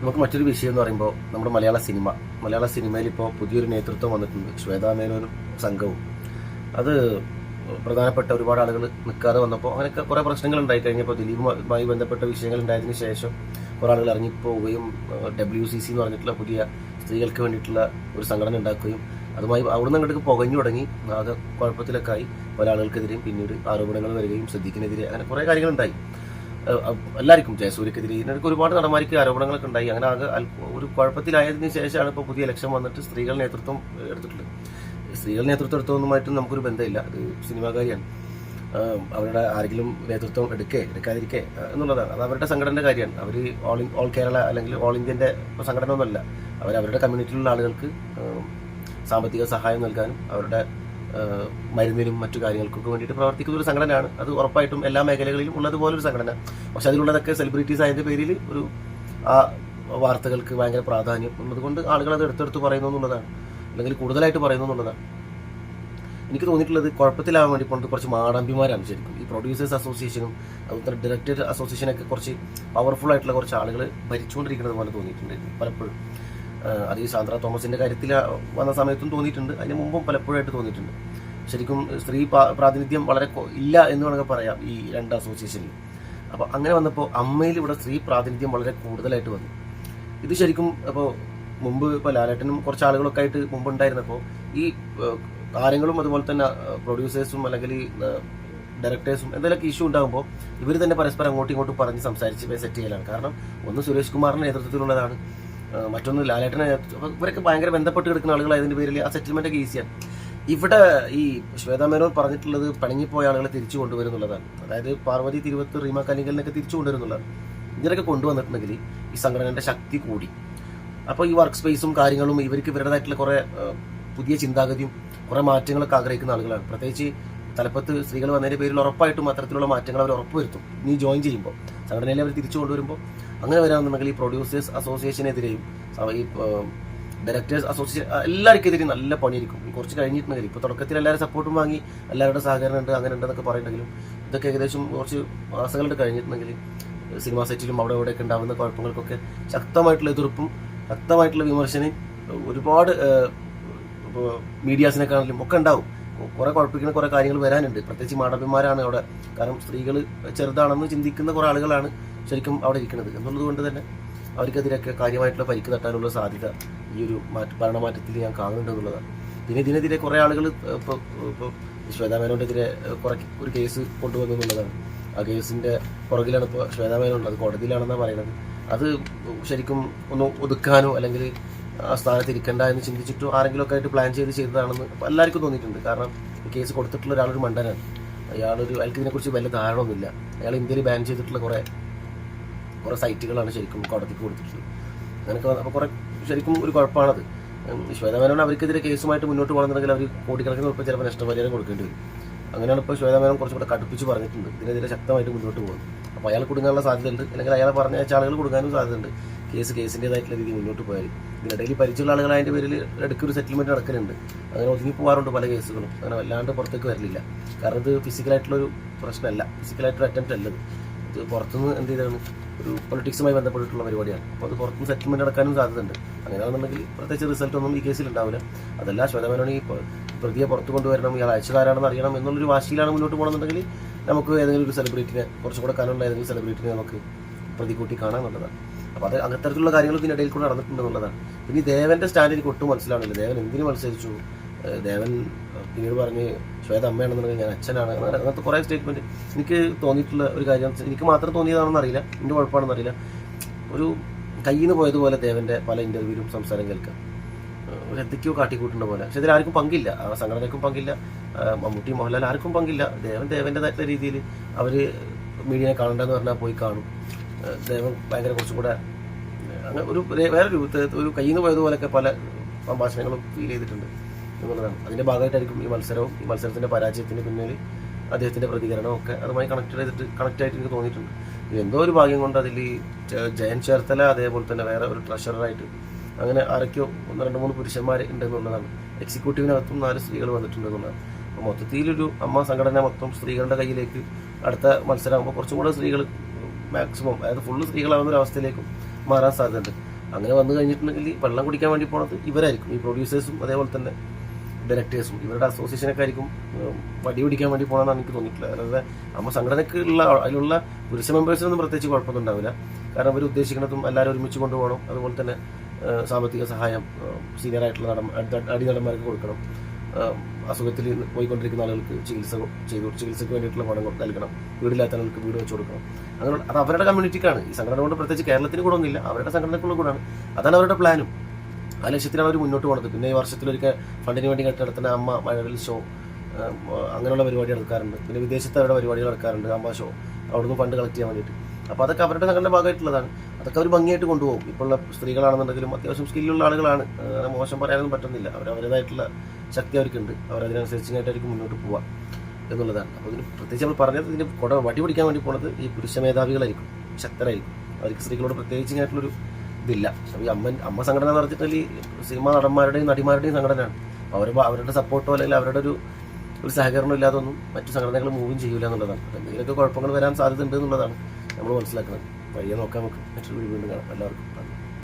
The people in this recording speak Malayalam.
നമുക്ക് മറ്റൊരു വിഷയം എന്ന് പറയുമ്പോൾ നമ്മുടെ മലയാള സിനിമ. മലയാള സിനിമയിൽ ഇപ്പോൾ പുതിയൊരു നേതൃത്വം വന്നിട്ടുണ്ട്. ശ്വേതാ മേനോനും സംഘവും. അത് പ്രധാനപ്പെട്ട ഒരുപാട് ആളുകൾ നിൽക്കാതെ വന്നപ്പോൾ അങ്ങനെയൊക്കെ കുറേ പ്രശ്നങ്ങൾ ഉണ്ടായി കഴിഞ്ഞപ്പോൾ ദിലീപുമായി ബന്ധപ്പെട്ട വിഷയങ്ങൾ ഉണ്ടായതിനു ശേഷം കുറേ ആളുകൾ ഇറങ്ങിപ്പോവുകയും ഡബ്ല്യു സി സി എന്ന് പറഞ്ഞിട്ടുള്ള പുതിയ സ്ത്രീകൾക്ക് വേണ്ടിയിട്ടുള്ള ഒരു സംഘടന ഉണ്ടാക്കുകയും അതുമായി അവിടുന്ന് അങ്ങോട്ട് പുകഞ്ഞു തുടങ്ങി. ആകെ കുഴപ്പത്തിലൊക്കെ ആയി. പല ആളുകൾക്കെതിരെയും പിന്നീട് ആരോപണങ്ങൾ വരികയും ശ്രദ്ധിക്കുന്നതിരെ അങ്ങനെ കുറേ കാര്യങ്ങളുണ്ടായി എല്ലാവർക്കും ജയസൂര്യക്കെതിരെ ഇതിനൊക്കെ ഒരുപാട് നടന്മാർക്ക് ആരോപണങ്ങളൊക്കെ ഉണ്ടായി. അങ്ങനെ ആകെ ഒരു കുഴപ്പത്തിലായതിന് ശേഷമാണ് ഇപ്പോൾ പുതിയ ഇലക്ഷൻ വന്നിട്ട് സ്ത്രീകൾ നേതൃത്വം എടുത്തിട്ടുള്ളത്. സ്ത്രീകൾ നേതൃത്വം എടുത്തതൊന്നുമായിട്ടും നമുക്കൊരു ബന്ധമില്ല. അത് സിനിമാകാരിയാണ്. അവരുടെ ആരെങ്കിലും നേതൃത്വം എടുക്കേ എടുക്കാതിരിക്കേ എന്നുള്ളതാണ്. അത് അവരുടെ സംഘടനയുടെ കാര്യമാണ്. അവർ ഓൾ ഓൾ കേരള അല്ലെങ്കിൽ ഓൾ ഇന്ത്യന്റെ സംഘടന ഒന്നുമല്ല അവർ അവരുടെ കമ്മ്യൂണിറ്റിയിലുള്ള ആളുകൾക്ക് സാമ്പത്തിക സഹായം നൽകാനും അവരുടെ മരുന്നിനും മറ്റു കാര്യങ്ങൾക്കൊക്കെ വേണ്ടിയിട്ട് പ്രവർത്തിക്കുന്ന ഒരു സംഘടനയാണ്. അത് ഉറപ്പായിട്ടും എല്ലാ മേഖലകളിലും ഉള്ളതുപോലെ ഒരു സംഘടന. പക്ഷെ അതിലുള്ളതൊക്കെ സെലിബ്രിറ്റീസ് ആയതിന്റെ പേരിൽ ഒരു ആ വാർത്തകൾക്ക് ഭയങ്കര പ്രാധാന്യം ഉള്ളതുകൊണ്ട് ആളുകൾ അത് എടുത്തെടുത്ത് പറയുന്നു എന്നുള്ളതാണ്. അല്ലെങ്കിൽ കൂടുതലായിട്ട് പറയുന്നു എന്നുള്ളതാണ്. എനിക്ക് തോന്നിയിട്ടുള്ളത് കുഴപ്പത്തിലാവാൻ വേണ്ടി പോണത് കുറച്ച് മാടമ്പിമാരാണ് ശരിക്കും ഈ പ്രൊഡ്യൂസേഴ്സ് അസോസിയേഷനും അതുപോലെ ഡയറക്ടർ അസോസിയേഷനൊക്കെ കുറച്ച് പവർഫുൾ ആയിട്ടുള്ള കുറച്ച് ആളുകൾ ഭരിച്ചുകൊണ്ടിരിക്കുന്നത് പോലെ തോന്നിയിട്ടുണ്ട് പലപ്പോഴും. അത് ഈ സാന്ദ്ര തോമസിന്റെ കാര്യത്തിൽ വന്ന സമയത്തും തോന്നിയിട്ടുണ്ട്. അതിന് മുമ്പും പലപ്പോഴായിട്ട് തോന്നിയിട്ടുണ്ട്. ശരിക്കും സ്ത്രീ പ്രാതിനിധ്യം വളരെ ഇല്ല എന്ന് വേണമെങ്കിൽ പറയാം ഈ രണ്ട് അസോസിയേഷനിൽ അപ്പോൾ അങ്ങനെ വന്നപ്പോൾ അമ്മയിൽ ഇവിടെ സ്ത്രീ പ്രാതിനിധ്യം വളരെ കൂടുതലായിട്ട് വന്നു. ഇത് ശരിക്കും അപ്പോൾ മുമ്പ് ഇപ്പോൾ ലാലേട്ടനും കുറച്ച് ആളുകളൊക്കെ ആയിട്ട് മുമ്പ് ഉണ്ടായിരുന്നപ്പോൾ ഈ കാര്യങ്ങളും അതുപോലെ തന്നെ പ്രൊഡ്യൂസേഴ്സും അല്ലെങ്കിൽ ഡയറക്ടേഴ്സും എന്തെങ്കിലുമൊക്കെ ഇഷ്യൂ ഉണ്ടാകുമ്പോൾ ഇവർ തന്നെ പരസ്പരം അങ്ങോട്ടും ഇങ്ങോട്ടും പറഞ്ഞ് സംസാരിച്ച് സെറ്റ് ചെയ്യലാണ്. കാരണം ഒന്ന് സുരേഷ് കുമാറിന്റെ നേതൃത്വത്തിലുള്ളതാണ്. മറ്റൊന്ന് ലാലേട്ടനെ ഇവരൊക്കെ ഭയങ്കര ബന്ധപ്പെട്ട് കിടക്കുന്ന ആളുകളായതിന്റെ പേരിൽ ആ സെറ്റിൽമെന്റ് ഒക്കെ ഈസിയാണ് ഇവിടെ ഈ ശ്വേതാ മേനോൻ പറഞ്ഞിട്ടുള്ളത് പണങ്ങിപ്പോയ ആളുകളെ തിരിച്ചു കൊണ്ടുവരുന്നുള്ളതാണ് അതായത് പാർവതി തിരുവത്ത് റീമ കലിങ്കലിനൊക്കെ തിരിച്ചു കൊണ്ടുവരുന്നുള്ളതാണ്. ഇതിനൊക്കെ കൊണ്ടുവന്നിട്ടുണ്ടെങ്കിൽ ഈ സംഘടനയുടെ ശക്തി കൂടി. അപ്പോൾ ഈ വർക്ക് സ്പേസും കാര്യങ്ങളും ഇവർക്ക് ഇവരുടേതായിട്ടുള്ള കുറേ പുതിയ ചിന്താഗതിയും കുറേ മാറ്റങ്ങളൊക്കെ ആഗ്രഹിക്കുന്ന ആളുകളാണ്. പ്രത്യേകിച്ച് തലപ്പത്ത് സ്ത്രീകൾ വന്നതിന്റെ പേരിൽ ഉറപ്പായിട്ടും അത്തരത്തിലുള്ള മാറ്റങ്ങൾ അവർ ഉറപ്പുവരുത്തും. നീ ജോയിൻ ചെയ്യുമ്പോൾ സംഘടനയിൽ അവർ തിരിച്ചു കൊണ്ടുവരുമ്പോൾ അങ്ങനെ വരാമെന്നുണ്ടെങ്കിൽ ഈ പ്രൊഡ്യൂസേഴ്സ് അസോസിയേഷനെതിരെയും ഈ ഡയറക്ടേഴ്സ് അസോസിയേഷൻ എല്ലാവർക്കെതിരെയും നല്ല പണിയായിരിക്കും. കുറച്ച് കഴിഞ്ഞിട്ടുണ്ടെങ്കിൽ ഇപ്പോൾ തുടക്കത്തിൽ എല്ലാവരും സപ്പോർട്ടും വാങ്ങി എല്ലാവരുടെ സഹകരണം ഉണ്ട് അങ്ങനെ ഉണ്ടെന്നൊക്കെ പറയുന്നുണ്ടെങ്കിലും ഇതൊക്കെ ഏകദേശം കുറച്ച് മാസങ്ങളുടെ കഴിഞ്ഞിട്ടുണ്ടെങ്കിൽ സിനിമാ സെറ്റിലും അവിടെ ഇവിടെയൊക്കെ ഉണ്ടാകുന്ന കുഴപ്പങ്ങൾക്കൊക്കെ ശക്തമായിട്ടുള്ള എതിർപ്പും ശക്തമായിട്ടുള്ള വിമർശനം ഒരുപാട് മീഡിയാസിനെ മീഡിയാസിനെക്കാണെങ്കിലും ഒക്കെ ഉണ്ടാവും. കുറെ കുഴപ്പിക്കുന്ന കുറെ കാര്യങ്ങൾ വരാനുണ്ട്. പ്രത്യേകിച്ച് മാടമ്പിമാരാണ് അവിടെ. കാരണം സ്ത്രീകൾ ചെറുതാണെന്ന് ചിന്തിക്കുന്ന കുറെ ആളുകളാണ് ശരിക്കും അവിടെ ഇരിക്കുന്നത്. എന്നുള്ളത് കൊണ്ട് തന്നെ അവർക്കെതിരെയൊക്കെ കാര്യമായിട്ടുള്ള പരിക്ക് തട്ടാനുള്ള സാധ്യത ഈ ഒരു മാറ്റ ഭരണമാറ്റത്തിൽ ഞാൻ കാണുന്നുണ്ട് എന്നുള്ളതാണ്. പിന്നെ ഇതിനെതിരെ കുറെ ആളുകൾ ഇപ്പോൾ ഇപ്പോൾ ശ്വേതാമേനോടെതിരെ കുറെ ഒരു കേസ് കൊണ്ടുവന്നു എന്നുള്ളതാണ്. ആ കേസിന്റെ പുറകിലാണ് ഇപ്പോൾ ശ്വേതാമേനുള്ളത് കോടതിയിലാണെന്നാണ് പറയുന്നത്. അത് ശരിക്കും ഒന്ന് ഒതുക്കാനോ അല്ലെങ്കിൽ ആ സ്ഥാനത്ത് ഇരിക്കണ്ട എന്ന് ചിന്തിച്ചിട്ടോ ആരെങ്കിലും ഒക്കെ ആയിട്ട് പ്ലാൻ ചെയ്ത് ചെയ്തതാണെന്ന് എല്ലാവർക്കും തോന്നിയിട്ടുണ്ട്. കാരണം കേസ് കൊടുത്തിട്ടുള്ള ഒരാളൊരു മണ്ടനാണ്. അയാളൊരു അയാൾക്ക് ഇതിനെക്കുറിച്ച് വലിയ ധാരണയൊന്നുമില്ല. അയാൾ ഇന്ത്യയിൽ ബാൻ ചെയ്തിട്ടുള്ള കുറേ കുറേ സൈറ്റുകളാണ് ശരിക്കും കോടതിക്ക് കൊടുത്തിട്ടുള്ളത്. അങ്ങനെയൊക്കെ അപ്പോൾ കുറേ ശരിക്കും ഒരു കുഴപ്പമാണത്. ശ്വേതമേനോട് അവർക്കെതിരെ കേസുമായിട്ട് മുന്നോട്ട് പോകണമെന്നുണ്ടെങ്കിൽ അവർ കോടിക്കണക്കിന് ഉറപ്പ് ചിലപ്പോൾ നഷ്ടപരിഹാരം കൊടുക്കേണ്ടി വരും. അങ്ങനെയാണ് ഇപ്പോൾ ശ്വേതമേനം കുറച്ചുകൂടെ കടുപ്പിച്ച് പറഞ്ഞിട്ടുണ്ട്. ഇതിനെതിരെ ശക്തമായിട്ട് മുന്നോട്ട് പോകുന്നത്. അപ്പോൾ അയാൾ കുടുങ്ങാനുള്ള സാധ്യതയുണ്ട്. അല്ലെങ്കിൽ അയാളെ പറഞ്ഞ അയച്ച ആളുകൾ കൊടുക്കാനും സാധ്യതയുണ്ട്. കേസ് കേസിന്റെതായിട്ടുള്ള രീതി മുന്നോട്ട് പോയാൽ ഇതിനിടയിൽ പരിചയമുള്ള ആളുകൾ അതിന്റെ പേരിൽ ഇടയ്ക്ക് ഒരു സെറ്റിൽമെന്റ് നടക്കുന്നുണ്ട്. അങ്ങനെ ഒതുങ്ങി പോകാറുണ്ട് പല കേസുകളും. അങ്ങനെ വല്ലാണ്ട് പുറത്തേക്ക് വരലില്ല. കാരണം ഇത് ഫിസിക്കലായിട്ടുള്ളൊരു പ്രശ്നമല്ല. ഫിസിക്കലായിട്ടൊരു അറ്റംപ്റ്റ് അല്ലത് ഇത്. പുറത്തുനിന്ന് എന്ത് ചെയ്താണ്? ഒരു പൊളിറ്റിക്സുമായി ബന്ധപ്പെട്ടിട്ടുള്ള പരിപാടിയാണ്. അപ്പോൾ അത് പുറത്തുനിന്ന് സെറ്റിൽമെന്റ് നടക്കാനും സാധ്യതയുണ്ട്. അങ്ങനെയാണെന്നുണ്ടെങ്കിൽ പ്രത്യേകിച്ച് റിസൾട്ട് ഒന്നും ഈ കേസിൽ ഉണ്ടാവില്ല. അതല്ല ശ്വേതമേനോനി പ്രതിയെ പുറത്ത് കൊണ്ടുവരണം ഇയാൾ അയച്ചതാരാണെന്ന് അറിയണം എന്നുള്ളൊരു വാശിയിലാണ് മുന്നോട്ട് പോകണമെന്നുണ്ടെങ്കിൽ നമുക്ക് ഏതെങ്കിലും ഒരു സെലിബ്രിറ്റിനെ കുറച്ചുകൂടെ കാലമുള്ള ഏതെങ്കിലും സെലിബ്രിറ്റിനെ നമുക്ക് പ്രതികൂട്ടി കാണാമെന്നുള്ളതാണ് അപ്പോൾ അത് അങ്ങനത്തരത്തിലുള്ള കാര്യങ്ങൾ ഇതിനിടയിൽ കൂടെ നടന്നിട്ടുണ്ടെന്നുള്ളതാണ് പിന്നെ ഈ ദേവന്റെ സ്റ്റാൻഡ് എനിക്ക് ഒട്ടും മനസ്സിലാവുന്നില്ല. ദേവൻ എന്തിനു മത്സരിച്ചു? ദേവൻ പിന്നീട് പറഞ്ഞ് ശ്വേത അമ്മയാണെന്നുണ്ടെങ്കിൽ ഞാൻ അച്ഛനാണ്. അങ്ങനെ അങ്ങനത്തെ കുറേ സ്റ്റേറ്റ്മെന്റ് എനിക്ക് തോന്നിയിട്ടുള്ള ഒരു കാര്യം. എനിക്ക് മാത്രം തോന്നിയതാണെന്ന് അറിയില്ല. എന്റെ കുഴപ്പമാണെന്ന് അറിയില്ല. ഒരു കയ്യിൽ നിന്ന് പോയതുപോലെ ദേവന്റെ പല ഇന്റർവ്യൂവിലും സംസാരം കേൾക്കാം. ഒരു എന്തൊക്കെയോ കാട്ടിക്കൂട്ടുന്ന പോലെ. പക്ഷെ ഇതിൽ ആർക്കും പങ്കില്ല. ആ സംഘടനയ്ക്കും പങ്കില്ല. മമ്മൂട്ടി മോഹൻലാൽ ആർക്കും പങ്കില്ല. ദേവൻ ദേവന്റെതായിട്ടുള്ള രീതിയിൽ അവർ മീഡിയനെ കാണണ്ടെന്ന് പറഞ്ഞാൽ പോയി കാണും. ദേവൻ ഭയങ്കര കുറച്ചും കൂടെ അങ്ങനെ ഒരു ഒരു- വേറൊരു ഒരു കയ്യിൽ നിന്ന് പോയതുപോലൊക്കെ പല സംഭാഷണങ്ങളും ഫീൽ ചെയ്തിട്ടുണ്ട് എന്നുള്ളതാണ്. അതിന്റെ ഭാഗമായിട്ടായിരിക്കും ഈ മത്സരവും ഈ മത്സരത്തിന്റെ പരാജയത്തിന് പിന്നിൽ അദ്ദേഹത്തിന്റെ പ്രതികരണവും ഒക്കെ അതുമായി കണക്ട് ചെയ്തിട്ട് കണക്ട് ആയിട്ട് എനിക്ക് തോന്നിയിട്ടുണ്ട്. എന്തോ ഒരു ഭാഗ്യം കൊണ്ട് അതിൽ ജയൻ ചേർത്തല അതേപോലെ തന്നെ വേറെ ഒരു ട്രഷററായിട്ട് അങ്ങനെ ആരൊക്കെയോ ഒന്ന് രണ്ട് മൂന്ന് പുരുഷന്മാർ ഉണ്ടെന്നുള്ളതാണ്. എക്സിക്യൂട്ടീവിനകത്തും നാല് സ്ത്രീകൾ വന്നിട്ടുണ്ട് എന്നുള്ളതാണ് അപ്പോൾ മൊത്തത്തിലൊരു അമ്മ സംഘടന മൊത്തം സ്ത്രീകളുടെ കയ്യിലേക്ക് അടുത്ത മത്സരമാകുമ്പോൾ കുറച്ചും കൂടെ സ്ത്രീകൾ മാക്സിമം അതായത് ഫുള്ള് സ്ത്രീകളാവുന്ന ഒരു അവസ്ഥയിലേക്കും മാറാൻ സാധ്യതയുണ്ട്. അങ്ങനെ വന്നു കഴിഞ്ഞിട്ടുണ്ടെങ്കിൽ വെള്ളം കുടിക്കാൻ വേണ്ടി പോണത് ഇവരായിരിക്കും. ഈ പ്രൊഡ്യൂസേഴ്സും അതേപോലെ തന്നെ ഡയറക്ടേഴ്സും ഇവരുടെ അസോസിയേഷനൊക്കെ ആയിരിക്കും വടി പിടിക്കാൻ വേണ്ടി പോകണമെന്നാണ് എനിക്ക് തോന്നിയിട്ടില്ല അതായത് നമ്മൾ സംഘടനയ്ക്ക് ഉള്ള അതിലുള്ള പുരുഷ മെമ്പേഴ്സിനൊന്നും പ്രത്യേകിച്ച് കുഴപ്പമൊന്നും ഉണ്ടാവില്ല. കാരണം അവർ ഉദ്ദേശിക്കുന്നതും എല്ലാവരും ഒരുമിച്ച് കൊണ്ടുപോകണം. അതുപോലെ തന്നെ സാമ്പത്തിക സഹായം സീനിയർ ആയിട്ടുള്ള നടൻ അടി നടന്മാർക്ക് കൊടുക്കണം. അസുഖത്തിൽ പോയിക്കൊണ്ടിരിക്കുന്ന ആളുകൾക്ക് ചികിത്സ ചെയ്തു ചികിത്സയ്ക്ക് വേണ്ടിയിട്ടുള്ള പണം നൽകണം. വീടില്ലാത്ത ആളുകൾക്ക് വീട് വെച്ച് കൊടുക്കണം. അങ്ങനെ അത് അവരുടെ കമ്മ്യൂണിറ്റിക്കാണ്. ഈ സംഘടന കൊണ്ട് പ്രത്യേകിച്ച് കേരളത്തിന് കൂടെ ഒന്നുമില്ല അവരുടെ സംഘടനക്കുള്ള കൂടാണ് അതാണ് അവരുടെ പ്ലാനും. ആ ലക്ഷ്യത്തിലാണ് അവർ മുന്നോട്ട് പോകുന്നത് പിന്നെ ഈ വർഷത്തിലൊരിക്കൽ ഫണ്ടിന് വേണ്ടി കെട്ടി നടത്തുന്ന അമ്മ മഴവിൽ ഷോ അങ്ങനെയുള്ള പരിപാടി നടക്കാറുണ്ട്. പിന്നെ വിദേശത്ത് അവരുടെ പരിപാടികൾ നടക്കാറുണ്ട്. അമ്മ ഷോ. അവിടുന്ന് ഫണ്ട് കളക്ട് ചെയ്യാൻ വേണ്ടിയിട്ട്. അപ്പോൾ അതൊക്കെ അവരുടെ സംഘടന ഭാഗമായിട്ടുള്ളതാണ്. അതൊക്കെ അവർ ഭംഗിയായിട്ട് കൊണ്ടുപോകും. ഇപ്പോഴുള്ള സ്ത്രീകളാണെന്നുണ്ടെങ്കിലും അത്യാവശ്യം സ്കില്ലുള്ള ആളുകളാണ്. മോശം പറയാനൊന്നും പറ്റുന്നില്ല. അവർ അവരുടേതായിട്ടുള്ള ശക്തി അവർക്കുണ്ട്. അവരതിനനുസരിച്ചായിട്ടായിരിക്കും മുന്നോട്ട് പോവുക എന്നുള്ളതാണ്. അപ്പോൾ ഇതിന് പ്രത്യേകിച്ച് നമ്മൾ പറഞ്ഞത് ഇതിന് കുട വടി പിടിക്കാൻ വേണ്ടി പോണത് ഈ പുരുഷ മേധാവികളായിരിക്കും. ശക്തരായിരിക്കും. അവർക്ക് സ്ത്രീകളോട് പ്രത്യേകിച്ചായിട്ടുള്ളൊരു ഇതില്ല. ഈ അമ്മ അമ്മ സംഘടന എന്ന് പറഞ്ഞിട്ടുണ്ടെങ്കിൽ സിനിമാ നടന്മാരുടെയും നടിമാരുടെയും സംഘടനയാണ്. അവർ അവരുടെ സപ്പോർട്ടോ അല്ലെങ്കിൽ അവരുടെ ഒരു ഒരു സഹകരണം ഇല്ലാതൊന്നും മറ്റു സംഘടനകൾ മൂവും ചെയ്യില്ല എന്നുള്ളതാണ്. എന്തെങ്കിലുമൊക്കെ കുഴപ്പങ്ങൾ വരാൻ സാധ്യത ഉണ്ട് എന്നുള്ളതാണ്. നമ്മൾ മനസ്സിലാക്കണം. വഴിയെ നോക്കാം നമുക്ക് മറ്റൊരു വീണ്ടും കാണാം എല്ലാവർക്കും.